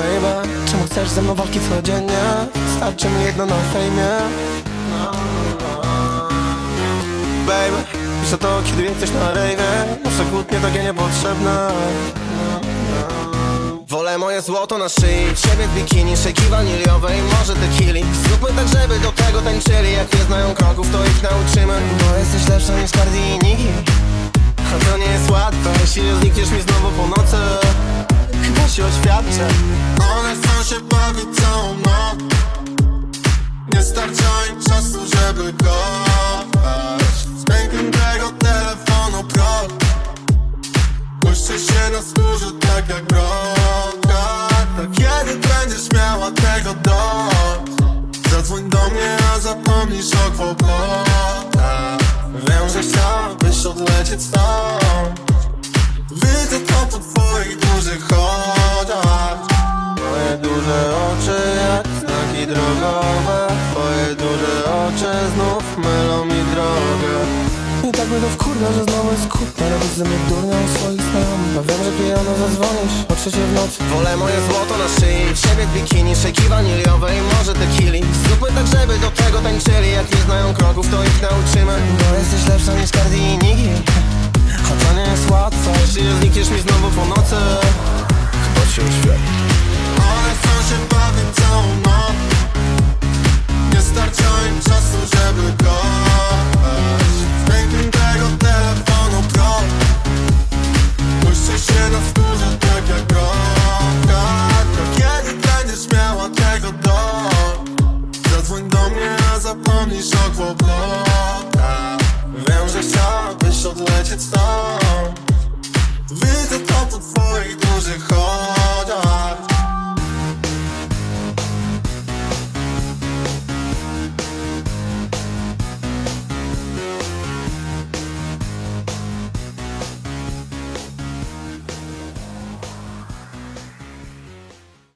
Baby, czemu chcesz ze mną walki codziennie? Starczy mi jedno na fejmie. Baby, piszę to kiedy jesteś na rejwie? Nasze kłótnie takie niepotrzebne. Wolę moje złoto na szyi Ciebie w bikini, szejki waniliowej Może tequili. Zróbmy tak, żeby do tego tańczyli. Jak nie znają kroków, to ich nauczymy. Bo jesteś lepsza niż Cardi i A to nie jest łatwe Jeśli nie znikniesz mi znowu po nocy się One chcą się bawić całą noc Nie starcza im czasu, żeby kochać Z pękniętego telefonu prot Puszczę się na skórze tak jak broka. To kiedy będziesz miała tego dość? Zadzwoń do mnie, a zapomnisz o kłopotach. Wiem, że chciałabyś odlecieć stąd. Widzę to po twoich dużych oczach Twoje duże oczy jak znaki drogowe. Twoje duże oczy znów mylą mi drogę. I tak mnie to wkurwia, że znowu jest kłótnia Robisz ze mnie durnia u swoich znajomych. A wiem, że pijano zadzwonisz. O trzeciej w nocy. Wolę moje złoto na szyi. Ciebie w bikini, szejki waniliowej Może tequili Zróbmy tak, żeby do tego tańczyli. Jak nie znają kroków, to ich nauczymy. Bo jesteś lepsza niż Cardi i Niki A to nie jest łatwe. Jeśli nie znikniesz mi znowu po nocy zapomnisz o kłopotach Wiem, że chciałabyś odlecieć stąd.